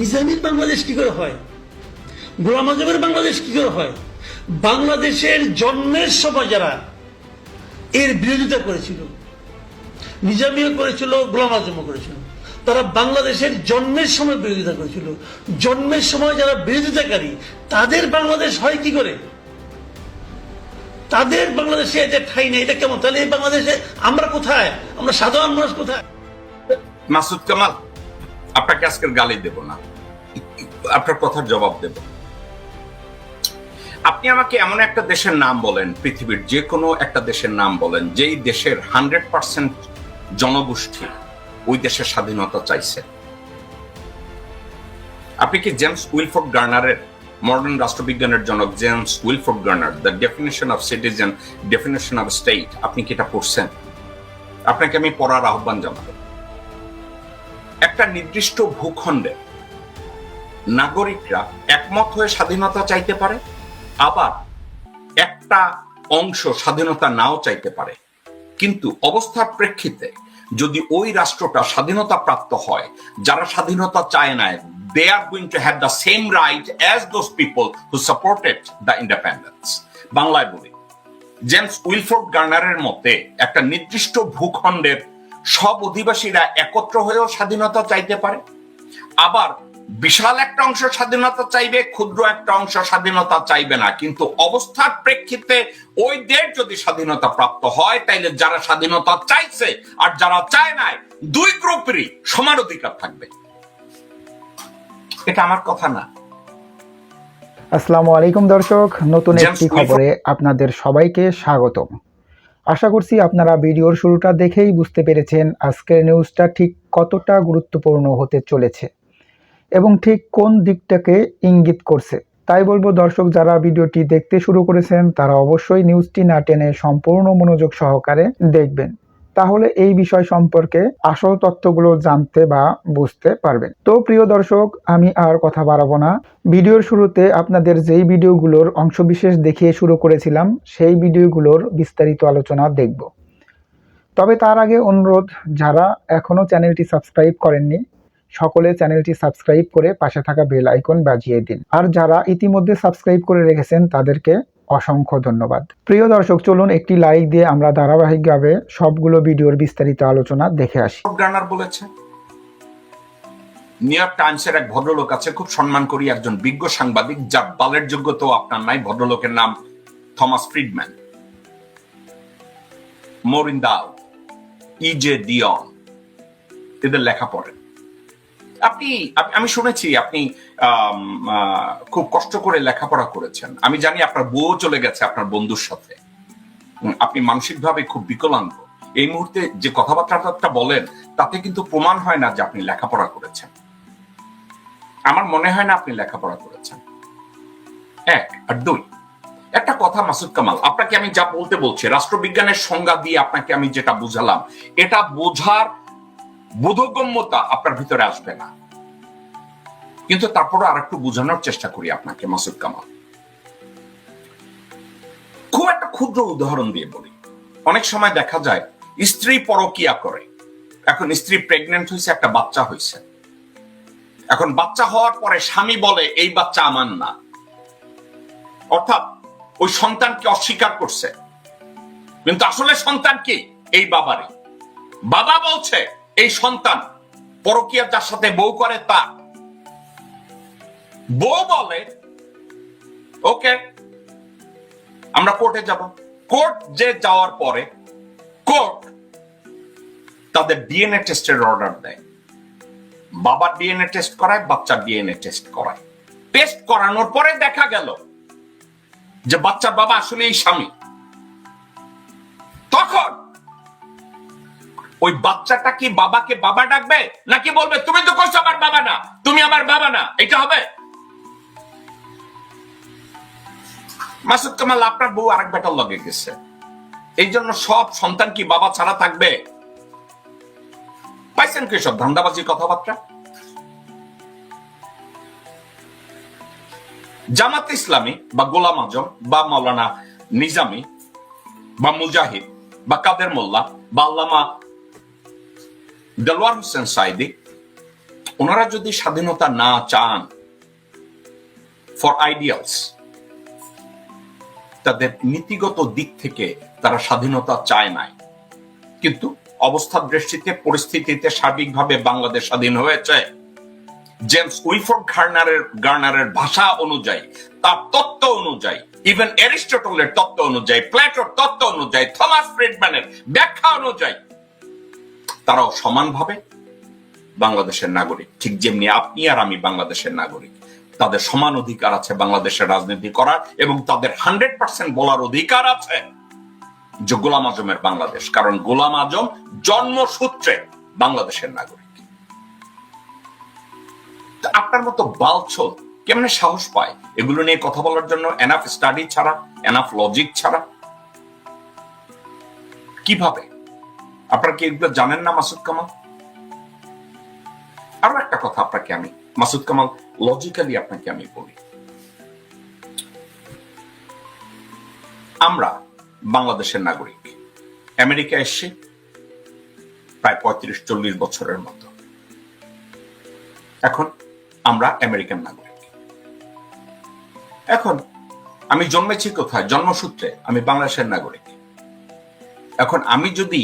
নিজামীর বাংলাদেশ কি করে হয়? গোলাম আজমের বাংলাদেশ কি করে হয়? বাংলাদেশের জন্মের সময় যারা এর বিরোধিতা করেছিল, নিজামিও করেছিল, গোলাম আজমও করেছিল। তারা বাংলাদেশের জন্মের সময় বিরোধিতা করেছিল। জন্মের সময় যারা বিরোধিতাকারী, তাদের বাংলাদেশ হয় কি করে? তাদের বাংলাদেশে এটা ঠাই নেই, এটা কেমন? তাহলে এই বাংলাদেশে আমরা কোথায়? আমরা সাধারণ মানুষ কোথায়? মাসুদ কামাল, আপনাকে আজকের গালি দেব না। আপনার কথার জবাব দেব। আপনি আমাকে এমন একটা দেশের নাম বলেন, পৃথিবীর যে কোনো একটা দেশের নাম বলেন, যেই দেশের হান্ড্রেড পার্সেন্ট জনগোষ্ঠী ওই দেশের স্বাধীনতা চাইছে। আপনি কি জেমস উইলফোর্ড গার্নারের, মডার্ন রাষ্ট্রবিজ্ঞানের জনক James Wilford Garner, the definition of citizen, definition of state, আপনি কি এটা পড়ছেন? আপনাকে আমি পড়ার আহ্বান জানাব। একটা নির্দিষ্ট ভূখণ্ডে নাগরিকরা একমত হয়ে স্বাধীনতা চাইতে পারে, আবার একটা অংশ স্বাধীনতা নাও চাইতে পারে। কিন্তু অবস্থার প্রেক্ষিতে যদি ওই রাষ্ট্রটা স্বাধীনতা প্রাপ্ত হয়, যারা স্বাধীনতা চায় না they are going to have the same right as those people who supported the independence বাংলায় বলি, জেমস উইলফোর্ড গার্নারের মতে, একটা নির্দিষ্ট ভূখণ্ডের সব অধিবাসীরা একত্র হয়েও স্বাধীনতা চাইতে পারে, আবার বিশাল একটা অংশ স্বাধীনতা চাইবে ক্ষুদ্র একটা অংশ স্বাধীনতা চাইবে না। কিন্তু অবস্থার প্রেক্ষিতে ওই দেশ যদি স্বাধীনতা প্রাপ্ত হয় তাইলে যারা স্বাধীনতা চাইছে আর যারা চায় নাই দুই গ্রুপেরই সমান অধিকার থাকবে। এটা আমার কথা না। আসসালামু আলাইকুম দর্শক নতুন একটি খবরে আপনাদের সবাইকে স্বাগতম। আশা করছি আপনারা ভিডিওর শুরুটা দেখেই বুঝতে পেরেছেন আজকের নিউজটা ঠিক কতটা গুরুত্বপূর্ণ হতে চলেছে। এবং ঠিক কোন দিকটাকে ইঙ্গিত করছে। তাই বলব, দর্শক, যারা ভিডিওটি দেখতে শুরু করেছেন, তারা অবশ্যই নিউজটি না টেনে সম্পূর্ণ মনোযোগ সহকারে দেখবেন। তাহলে এই বিষয় সম্পর্কে আসল তথ্যগুলো জানতে বা বুঝতে পারবেন। তো প্রিয় দর্শক, আমি আর কথা বাড়াবো না। ভিডিওর শুরুতে আপনাদের যেই ভিডিওগুলোর অংশবিশেষ দেখিয়ে শুরু করেছিলাম, সেই ভিডিওগুলোর বিস্তারিত আলোচনা দেখব। তবে তার আগে অনুরোধ, যারা এখনও চ্যানেলটি সাবস্ক্রাইব করেননি সকলে চ্যানেলটি সাবস্ক্রাইব করে পাশে থাকা বেল আইকন বাজিয়ে দিন। আর যারা ইতিমধ্যে সাবস্ক্রাইব করে রেখেছেন, তাদেরকে অসংখ্য ধন্যবাদ। প্রিয় দর্শক, চলুন একটি লাইক দিয়ে আমরা ধারাবাহিকভাবে সবগুলো ভিডিওর বিস্তারিত আলোচনা দেখে আসি। বলেছে। নিউ ইয়র্ক টাইমসের এক ভদ্রলোক আছে, খুব সম্মান করি একজন বিজ্ঞ সাংবাদিক যার বালের যোগ্যতাও আপনার নাই, ভদ্রলোকের নাম থমাস ফ্রিডম্যান। মরিন দাও ইজে ডিয়ন, এদের লেখা পড়েন আপনি আমি শুনেছি আপনি খুব কষ্ট করে লেখাপড়া করেছেন। আমি জানি আপনার বউ চলে গেছে আপনার বন্ধুর সাথে। আপনি মানসিকভাবে খুব বিকলাঙ্গ। এই মুহূর্তে যে কথাবার্তাটা বলেন, তাতে কিন্তু প্রমাণ হয় না যে আপনি লেখাপড়া করেছেন। আমার মনে হয় না আপনি লেখাপড়া করেছেন। এক আর দুই, একটা কথা মাসুদ কামাল, আপনাকে আমি যা বলতে বলছি, রাষ্ট্রবিজ্ঞানের সংজ্ঞা দিয়ে আপনাকে আমি যেটা বুঝালাম, এটা বোঝার বোধগম্যতা আপনার ভিতরে আসবে না। কিন্তু তারপরে আর একটু বোঝানোর চেষ্টা করি আপনাকে, মাসুদ কামাল। খুব একটা ক্ষুদ্র উদাহরণ দিয়ে বলি। অনেক সময় দেখা যায়, স্ত্রী পরকিয়া করে। এখন স্ত্রী প্রেগনেন্ট হয়েছে, একটা বাচ্চা হয়েছে। এখন বাচ্চা হওয়ার পরে স্বামী বলে, এই বাচ্চা আমার না। অর্থাৎ ওই সন্তানকে অস্বীকার করছে। কিন্তু আসলে সন্তান কি? এই বাবারই। বাবা বলছে এই সন্তান পরকিয়া যার সাথে বউ করে তা বউ বলে, ওকে, আমরা কোর্টে যাব। কোর্ট যে যাওয়ার পরে কোর্ট তাদের ডিএনএ টেস্টের অর্ডার দেয়। বাবার ডিএনএ টেস্ট করায় বাচ্চার ডিএনএ টেস্ট করায়। টেস্ট করানোর পরে দেখা গেল যে বাচ্চার বাবা আসলে এই স্বামী। তখন ওই বাচ্চাটা কি বাবাকে বাবা ডাকবে? নাকি বলবে, তুমি তো কইছো আমার বাবা না, তুমি আমার বাবা না, এটা হবে? মাসুদ কামাল, আপনার বউ আরেক বেটার লগে গেছে। এই জন্য সব সন্তান কি বাবা ছাড়া থাকবে? পাইছেন কি সব ধান্দাবাজি কথাবার্তা? জামাত ইসলামী বা গোলাম আজম বা মাওলানা নিজামি বা মুজাহিদ বা কাদের মোল্লা বা আল্লামা দেলোয়ার হোসেন সাইদি, ওনারা যদি স্বাধীনতা না চান ফর আইডিয়ালস তাদের নীতিগত দিক থেকে তারা স্বাধীনতা চায় নাই। কিন্তু অবস্থার দৃষ্টিতে, পরিস্থিতিতে সার্বিকভাবে বাংলাদেশ স্বাধীন হয়েছে। জেমস উইফোর্ড গার্নারের গার্নারের ভাষা অনুযায়ী, তার তত্ত্ব অনুযায়ী ইভেন অ্যারিস্টটলের তত্ত্ব অনুযায়ী প্লেটোর তত্ত্ব অনুযায়ী, থমাস ফ্রিডম্যানের ব্যাখ্যা অনুযায়ী তারাও সমানভাবে বাংলাদেশের নাগরিক। ঠিক যেমনি আপনি আর আমি বাংলাদেশের নাগরিক। তাদের সমান অধিকার আছে বাংলাদেশের রাজনীতি করার এবং তাদের হান্ড্রেড পার্সেন্ট বলার অধিকার আছে যে গোলাম আজমের বাংলাদেশ। কারণ গোলাম আজম জন্মসূত্রে বাংলাদেশের নাগরিক। আপনার মতো বালছল কেমনে সাহস পায়? এগুলো নিয়ে কথা বলার জন্য এনাফ স্টাডি ছাড়া এনাফ লজিক ছাড়া? কীভাবে? আপনারা কি এগুলো জানেন না মাসুদ কামাল? আরও একটা কথা আপনাকে আমি, মাসুদ কামাল লজিক্যালি আপনাকে আমি বলি। আমরা বাংলাদেশের নাগরিক, আমেরিকা এসছি প্রায় পঁয়ত্রিশ, চল্লিশ বছরের মতো। এখন আমরা আমেরিকান নাগরিক। এখন আমি জন্মেছি কোথায়? জন্মসূত্রে আমি বাংলাদেশের নাগরিক। এখন আমি যদি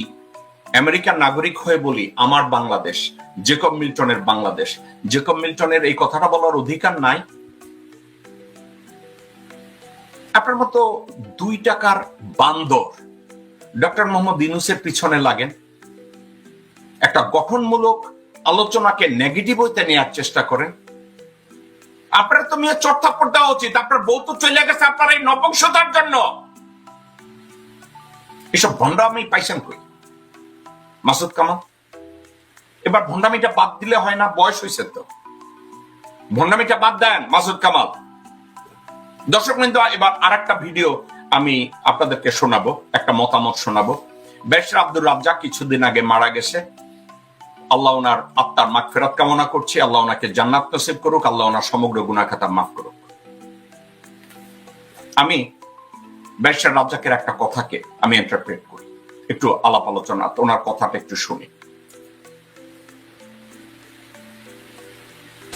আমেরিকান নাগরিক হয়ে বলি আমার বাংলাদেশ, জেকব মিল্টনের বাংলাদেশ। জেকব মিল্টনের এই কথাটা বলার অধিকার নাই। আপনার মতো দুই টাকার বান্দর ডক্টর মোহাম্মদ ইনুসের পিছনে লাগেন। একটা গঠনমূলক আলোচনাকে নেগেটিভ হইতে নেওয়ার চেষ্টা করেন। আপনার তো মেয়ে চর্থাপট দেওয়া উচিত। আপনার বউ তো চলে গেছে আপনার এই নবংশতার জন্য। এসব ভণ্ডামি পাইছেন কই? মাসুদ কামাল? এবার ভন্ডামিটা বাদ দিলে হয় না, বয়স হয়েছে তো। ভন্ডামিটা বাদ দেন, মাসুদ কামাল। দর্শক বৃন্দ, এবার আর একটা ভিডিও আমি আপনাদেরকে শোনাবো, একটা মতামত শোনাবো। বেশর আব্দুর রাজ্জাক কিছুদিন আগে মারা গেছে। আল্লাহ ওনার আত্মার মাগ ফেরত কামনা করছি, আল্লাহ ওনাকে জান্নাত নসিব করুক, আল্লাহ ওনার সমগ্র গুণাখাতা মাফ করুক। আমি বেশর রাজ্জাকের একটা কথাকে আমি এন্টারপ্রেট করি। একটু আলাপ আলোচনা ওনার কথাটা একটু শুনি।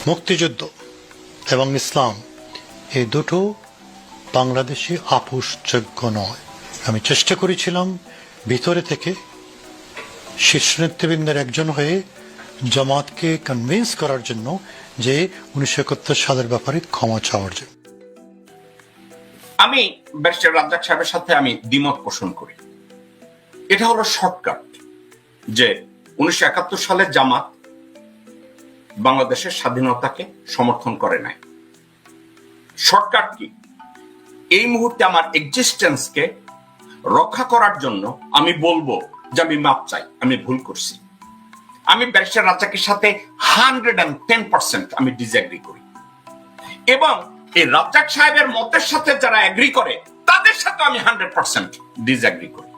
মুক্তিযুদ্ধ এবং ইসলাম এই দুটো বাংলাদেশি আপোষযোগ্য নয়। আমি চেষ্টা করেছিলাম ভিতরে থেকে শীর্ষ নেতৃবৃন্দের একজন হয়ে জামাতকে কনভিন্স করার জন্য যে উনিশশো একাত্তর সালের ব্যাপারে ক্ষমা চাওয়ার জন্য। আমি ব্যারিস্টার রাজ্জাক সাহেবের সাথে আমি দ্বিমত পোষণ করি। এটা হলো শর্টকাট যে উনিশশো একাত্তর সালের জামাত বাংলাদেশের স্বাধীনতাকে সমর্থন করে নাই। Shortcut key? এই মুহূর্তে আমার এক্সিস্টেন্সকে রক্ষা করার জন্য আমি বলব যে আমি মাপ চাই, আমি ভুল করছি। আমি ব্যারিস্টার রাজ্জাকের সাথে হান্ড্রেড অ্যান্ড টেন পার্সেন্ট আমি ডিসএগ্রি করি। এবং এই রাজ্জাক সাহেবের মতের সাথে যারা এগ্রি করে, তাদের সাথে আমি হান্ড্রেড পার্সেন্ট ডিসএগ্রি করি।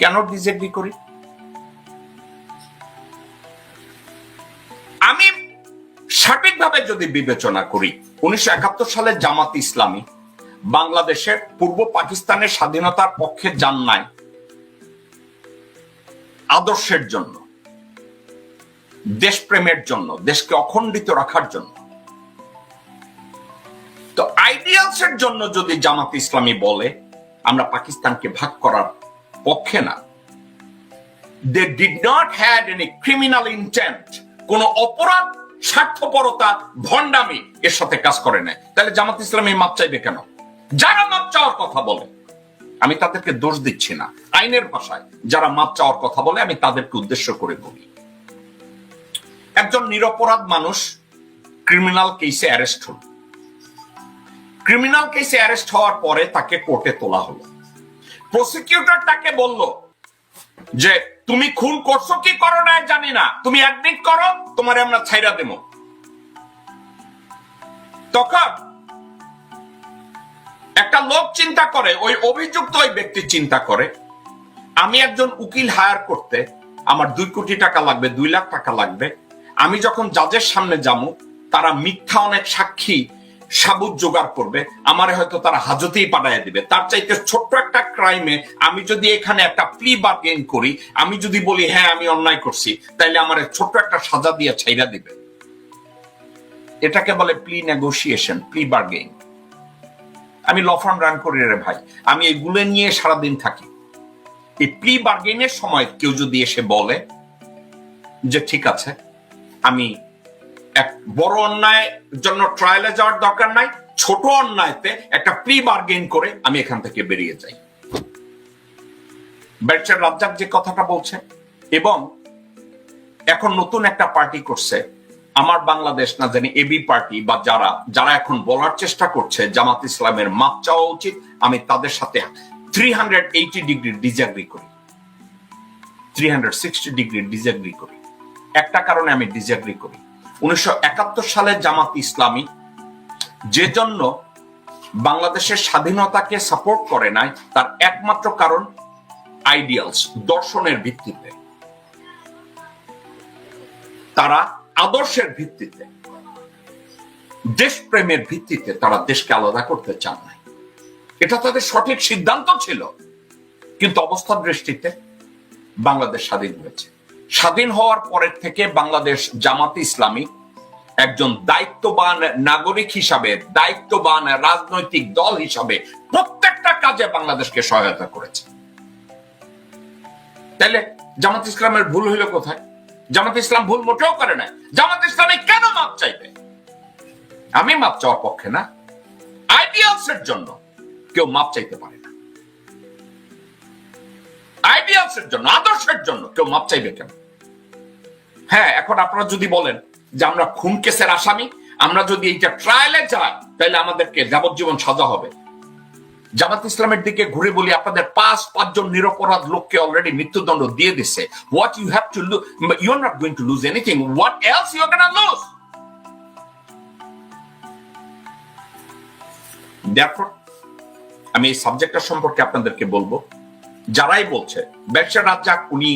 কেন ডিসএগ্রি করি? আমি সার্বিকভাবে যদি বিবেচনা করি, উনিশশো একাত্তর সালে জামাত ইসলামী বাংলাদেশের পূর্ব পাকিস্তানের স্বাধীনতার পক্ষে যান নাই আদর্শের জন্য, দেশপ্রেমের জন্য, দেশকে অখণ্ডিত রাখার জন্য। তো আইডিয়ালস জন্য যদি জামাত ইসলামী বলে, আমরা পাকিস্তানকে ভাগ করার পক্ষে না। They did not had any criminal intent কোন অপরাধ, স্বার্থপরতা, ভণ্ডামি এর সাথে কাজ করে নাই। তাহলে জামাত ইসলামী মাপ চাইবে কেন? যারা মাপ চাওয়ার কথা বলে, আমি তাদেরকে দোষ দিচ্ছি না। আইনের ভাষায় যারা মাপ চাওয়ার কথা বলে, আমি তাদেরকে উদ্দেশ্য করে বলি। একজন নিরপরাধ মানুষ ক্রিমিনাল কেসে অ্যারেস্ট হল। ক্রিমিনাল কেসে অ্যারেস্ট হওয়ার পরে তাকে কোর্টে তোলা হলো। প্রসিকিউটর তাকে বলল যে, তুমি খুন করছ কি করো না জানি না। তুমি অ্যাডমিট করো, তোমারে আমরা ছাইরা দেব। তখন একটা লোক চিন্তা করে, ওই অভিযুক্ত ওই ব্যক্তি চিন্তা করে, আমি একজন উকিল হায়ার করতে, আমার দুই কোটি টাকা লাগবে, দুই লাখ টাকা লাগবে। আমি যখন জাজের সামনে যাব, তারা মিথ্যা অনেক সাক্ষী সাবুত জোগাড় করবে, আমারে হয়তো তারা হাজতেই পাঠাইয়া দিবে। তার চাইতে ছোট্ট একটা ক্রাইমে আমি যদি এখানে একটা প্লি বার্গেন করি, আমি যদি বলি হ্যাঁ আমি অন্যায় করছি, তাইলে আমার ছোট্ট একটা সাজা দিয়ে ছাইরা দিবে। এটাকে বলে প্লি নেগোসিয়েশন প্লি বার্গেন আমি ল ফার্ম রান করি রে ভাই, আমি এগুলো নিয়ে সারাদিন থাকি। এই প্লি বার্গেনের সময় কেউ যদি এসে বলে যে, ঠিক আছে, আমি এক বড় অন্যায় জন্য ট্রায়ালে যাওয়ার দরকার নাই, ছোট অন্যায়তে একটা প্রি বার্গেন করে আমি এখান থেকে বেরিয়ে যাই। ব্যারিস্টার রাজ্জাক যে কথাটা বলছে এবং এখন নতুন একটা পার্টি করছে, আমার বাংলাদেশ না জানি এবি পার্টি বা যারা যারা এখন বলার চেষ্টা করছে, জামাত ইসলামের মাপ চাওয়া উচিত, আমি তাদের সাথে three hundred eighty degree disagree করি। Three hundred sixty degree disagree করি। একটা কারণে আমি ডিজাগ্রি করি। উনিশশো একাত্তর সালে জামাত ইসলামী যে জন্য বাংলাদেশের স্বাধীনতাকে সাপোর্ট করে নাই, তার একমাত্র কারণ আইডিয়ালস দর্শনের ভিত্তিতে। তারা আদর্শের ভিত্তিতে, দেশপ্রেমের ভিত্তিতে তারা দেশকে আলাদা করতে চান নাই। এটা তাদের সঠিক সিদ্ধান্ত ছিল, কিন্তু অবস্থার দৃষ্টিতে বাংলাদেশ স্বাধীন হয়েছে। স্বাধীন হওয়ার পরের থেকে বাংলাদেশ জামাত ইসলামী একজন দায়িত্ববান নাগরিক হিসাবে, দায়িত্ববান রাজনৈতিক দল হিসাবে প্রত্যেকটা কাজে বাংলাদেশকে সহায়তা করেছে। তাইলে জামাত ইসলামের ভুল হইল কোথায়? জামাত ইসলাম ভুল মোটেও করে না জামাত ইসলামে কেন মাপ চাইবে? আমি মাপ চাওয়ার পক্ষে না। আইডিয়ালস এর জন্য কেউ মাপ চাইতে পারে না। আইডিয়ালস এর জন্য, আদর্শের জন্য কেউ মাপ চাইবে কেন? হ্যাঁ এখন আপনারা যদি বলেন যে আমরা খুন কেসের আসামি, আমরা যদি এইটা ট্রায়ালে যাই, তাহলে আমাদেরকে যাবজ্জীবন সাজা হবে। জামাত ইসলামের দিকে ঘুরে বলি, আপনাদের পাঁচ, পাঁচজন নিরপরাধ লোককে অলরেডি মৃত্যুদণ্ড দিয়ে দিচ্ছে what you have to you are not going to lose anything what else you can lose দেখো আমি এই সাবজেক্টটা সম্পর্কে আপনাদেরকে বলব। যারাই বলছে ব্যবসা রাজ্জাক উনি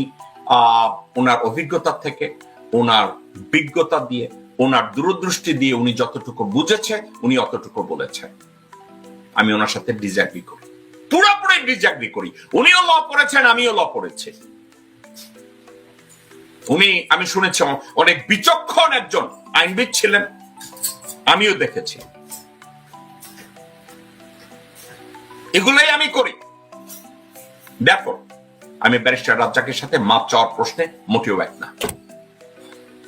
ওনার অভিজ্ঞতা থেকে ওনার বিজ্ঞতা দিয়ে, ওনার দূরদৃষ্টি দিয়ে উনি যতটুকু বুঝেছে, উনি অতটুকু বলেছে। আমি ওনার সাথে ডিজাগ্রি করি। পুরোপুরি ডিজাগ্রি করি। উনিও ল পড়েছেন, আমিও ল পড়েছি। উনি, আমি শুনেছি, অনেক বিচক্ষণ একজন আইনবিদ ছিলেন। আমিও দেখেছি। এগুলাই আমি করি। দেখো, আমি ব্যারিস্টার রাজ্জাকের সাথে মাপ চাওয়ার প্রশ্নে মোটেও এক না।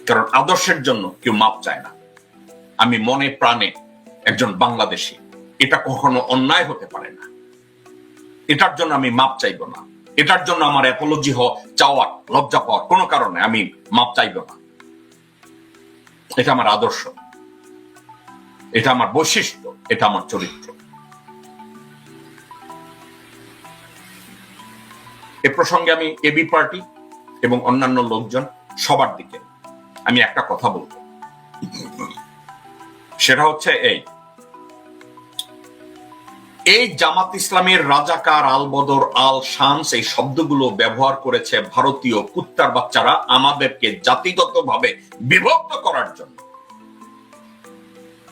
কারণ আদর্শের জন্য কেউ মাপ চায় না। আমি মনে প্রাণে একজন বাংলাদেশি। এটা কখনো অন্যায় হতে পারে না। এটার জন্য আমি মাপ চাইব না। এটার জন্য আমার অ্যাপোলজি চাওয়ার লজ্জা পাওয়ার কোনো কারণে আমি মাপ চাইব না। এটা আমার আদর্শ। এটা আমার বৈশিষ্ট্য। এটা আমার চরিত্র। এ প্রসঙ্গে আমি এবি পার্টি এবং অন্যান্য লোকজন সবার দিকে আমি একটা কথা বলব। সেটা হচ্ছে এই। এই জামাত ইসলামের রাজাকার আল বদর আল শামস এই শব্দগুলো ব্যবহার করেছে ভারতীয় কুত্তার বাচ্চারা আমাদেরকে জাতিগতভাবে বিভক্ত করার জন্য।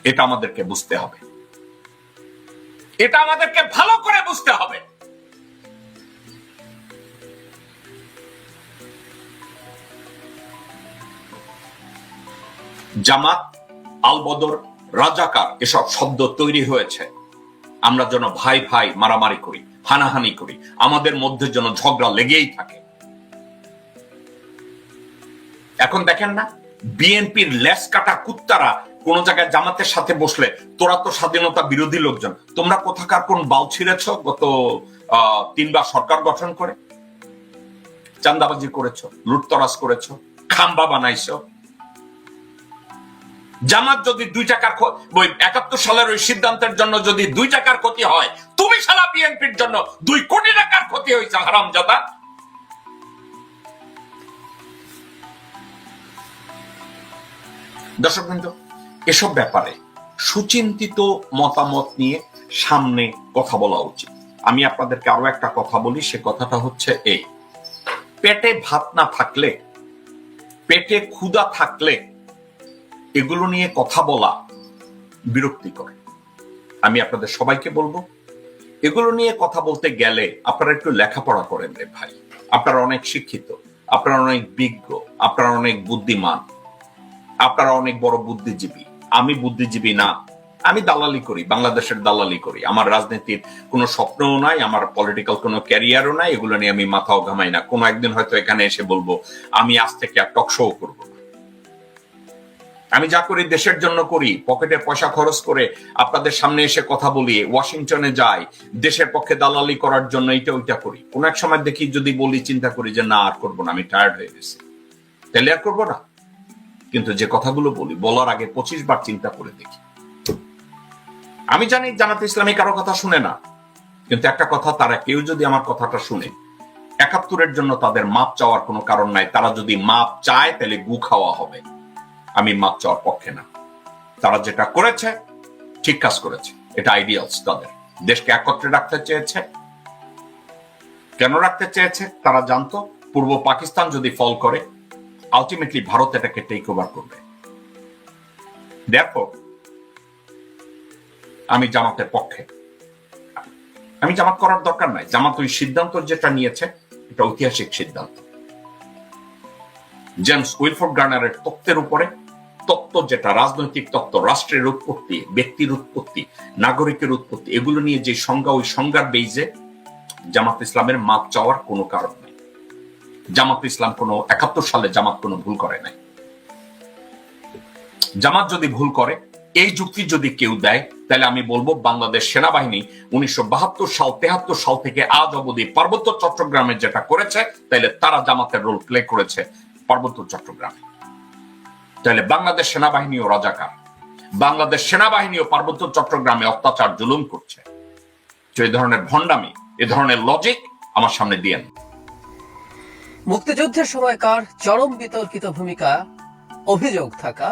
এটা আমাদেরকে বুঝতে হবে। এটা আমাদেরকে ভালো করে বুঝতে হবে। জামাত আল বদর রাজাকার এসব শব্দ তৈরি হয়েছে। আমরা যেন ভাই ভাই মারামারি করি, হানাহানি করি, আমাদের মধ্যে যেন ঝগড়া লেগেই থাকে। এখন দেখেন না, বিএনপির লেস কাটা কুত্তারা কোন জায়গায় জামাতের সাথে বসলে তোরা তো স্বাধীনতা বিরোধী লোকজন, তোমরা কোথাকার কোন বাল ছিঁড়েছ গত তিনবার সরকার গঠন করে? চান্দাবাজি করেছ, লুটতরাজ করেছ, খাম্বা বানাইছো জামাত যদি দুই টাকার ওই একাত্তর সালের ওই সিদ্ধান্তের জন্য যদি দুই টাকার ক্ষতি হয়, তুমি সারা বিএনপির জন্য দুই কোটি টাকার ক্ষতি হয়েছে, হারামজাদা। দর্শক বিন্দু, এসব ব্যাপারে সুচিন্তিত মতামত নিয়ে সামনে কথা বলা উচিত। আমি আপনাদেরকে আরও একটা কথা বলি, সে কথাটা হচ্ছে এই। পেটে ভাত না থাকলে, পেটে ক্ষুধা থাকলে এগুলো নিয়ে কথা বলা বিরক্তিকর আমি আপনাদের সবাইকে বলব, এগুলো নিয়ে কথা বলতে গেলে আপনারা একটু লেখাপড়া করেন রে ভাই। আপনারা অনেক শিক্ষিত, আপনারা অনেক বিজ্ঞ, আপনারা অনেক বুদ্ধিমান, আপনারা অনেক বড় বুদ্ধিজীবী। আমি বুদ্ধিজীবী না, আমি দালালি করি, বাংলাদেশের দালালি করি। আমার রাজনীতির কোনো স্বপ্নও নাই, আমার পলিটিক্যাল কোনো ক্যারিয়ারও নাই, এগুলো নিয়ে আমি মাথাও ঘামাই না। কোনো একদিন হয়তো এখানে এসে বলব, আমি আজ থেকে আর টক শো করব না। আমি যা করি দেশের জন্য করি, পকেটে পয়সা খরচ করে আপনাদের সামনে এসে কথা বলি, ওয়াশিংটনে যাই, দেশের পক্ষে দালালি করার জন্য এটা ওইটা করি। কোন এক সময় দেখি যদি বলি চিন্তা করি যে না, আর করব না, আমি টায়ার্ড হয়ে গেছি। তাহলে আর করব না। কিন্তু যে কথাগুলো বলি, বলার আগে পঁচিশ বার চিন্তা করে দেখি। আমি জানি জানাতে ইসলামী কারও কথা শুনে না, কিন্তু একটা কথা তারা কেউ যদি আমার কথাটা শুনে, একাত্তরের জন্য তাদের মাপ চাওয়ার কোনো কারণ নাই। তারা যদি মাপ চায়, তাহলে গু খাওয়া হবে। আমি মাপ চাওয়ার পক্ষে না। তারা যেটা করেছে, ঠিক কাজ করেছে। এটা আইডিয়ালস তাদের। দেশকে একত্রে রাখতে চেয়েছে। কেন রাখতে চেয়েছে? তারা জানতো, পূর্ব পাকিস্তান যদি ফল করে আলটিমেটলি ভারত এটাকে টেক ওভার করবে। দেখো আমি জামাতের পক্ষে। আমি জামাত করার দরকার নাই। জামাত ওই সিদ্ধান্ত যেটা নিয়েছে, এটা ঐতিহাসিক সিদ্ধান্ত। জেমস উইলফোর্ড গার্নারের তত্ত্বের উপরে তত্ত্ব যেটা, রাজনৈতিক তত্ত্ব, রাষ্ট্রের উৎপত্তি, ব্যক্তির উৎপত্তি, নাগরিকের উৎপত্তি, এগুলো নিয়ে যে সংজ্ঞা, ওই সংজ্ঞার বেইজে জামাত ইসলামের মাপ চাওয়ার কোনো কারণ নেই। জামাত ইসলাম কোনো একাত্তর সালে জামাত কোনো ভুল করে নাই। জামাত যদি ভুল করে, এই যুক্তি যদি কেউ দেয়, তাহলে আমি বলব বাংলাদেশ সেনাবাহিনী উনিশশো বাহাত্তর সাল, তেহাত্তর সাল থেকে আজ অবধি পার্বত্য চট্টগ্রামে যেটা করেছে তাহলে তারা জামাতের রোল প্লে করেছে পার্বত্য চট্টগ্রামে। তাহলে বাংলাদেশ সেনাবাহিনীও রাজাকার বাংলাদেশ সেনাবাহিনীও পার্বত্য চট্টগ্রামে অত্যাচার জুলুম করছে। তো এই ধরনের ভণ্ডামি, এ ধরনের লজিক আমার সামনে দিয়ে মুক্তিযুদ্ধের সময়কার চরম বিতর্কিত ভূমিকা, অভিযোগ থাকা?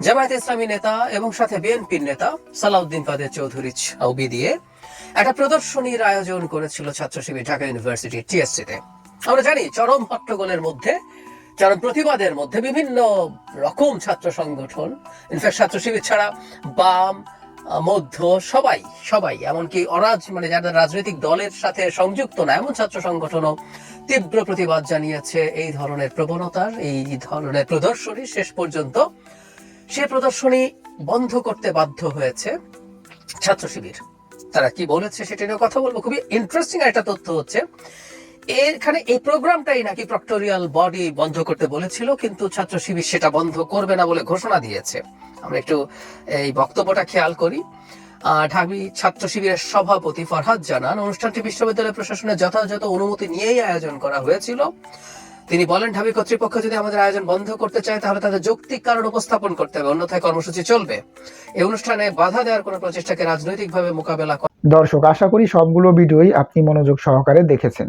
জামায়াত ইসলামী নেতা এবং সাথে বিএনপির নেতা সালাউদ্দিন কাদের চৌধুরী ছবি দিয়ে একটা প্রদর্শনীর আয়োজন করেছিল ছাত্র শিবির ঢাকা ইউনিভার্সিটি টিএসসিতে আমরা জানি চরম হট্টগোলের মধ্যে চরম প্রতিবাদের মধ্যে বিভিন্ন রকম ছাত্র সংগঠন, ইনফ্যাক্ট ছাত্র শিবির ছাড়া বাম, মধ্য, সবাই সবাই, এমনকি অরাজ মানে যারা রাজনৈতিক দলের সাথে সংযুক্ত না, এমন ছাত্র সংগঠনও তীব্র প্রতিবাদ জানিয়েছে এই ধরনের প্রবণতার, এই ধরনের প্রদর্শনী শেষ পর্যন্ত। সে প্রদর্শনী বন্ধ করতে বাধ্য হয়েছে ছাত্র শিবির। তারা কি বলেছে সেটা নিয়ে কথা বলব? খুবই ইন্টারেস্টিং একটা তথ্য হচ্ছে এখানে এই প্রোগ্রামটাই নাকি প্রক্টোরিয়াল বডি বন্ধ করতে বলেছিল, কিন্তু ছাত্র শিবির সেটা বন্ধ করবে না বলে ঘোষণা দিয়েছে। আমরা একটু এই বক্তব্যটা খেয়াল করি। ঢাবি ছাত্র শিবিরের সভাপতি ফরহাদ জানান, অনুষ্ঠানটি বিশ্ববিদ্যালয় প্রশাসনের যথাযথ অনুমতি নিয়েই আয়োজন করা হয়েছিল। তিনি বলেন, ঢাবি কর্তৃপক্ষ যদি আমাদের আয়োজন বন্ধ করতে চায়, তাহলে তাদের যৌক্তিক কারণ উপস্থাপন করতে হবে, অন্যথায় কর্মসূচি চলবে। এই অনুষ্ঠানে বাধা দেওয়ার কোনো প্রচেষ্টাকে রাজনৈতিকভাবে মোকাবেলা দর্শক, আশা করি সবগুলো ভিডিওই আপনি মনোযোগ সহকারে দেখেছেন।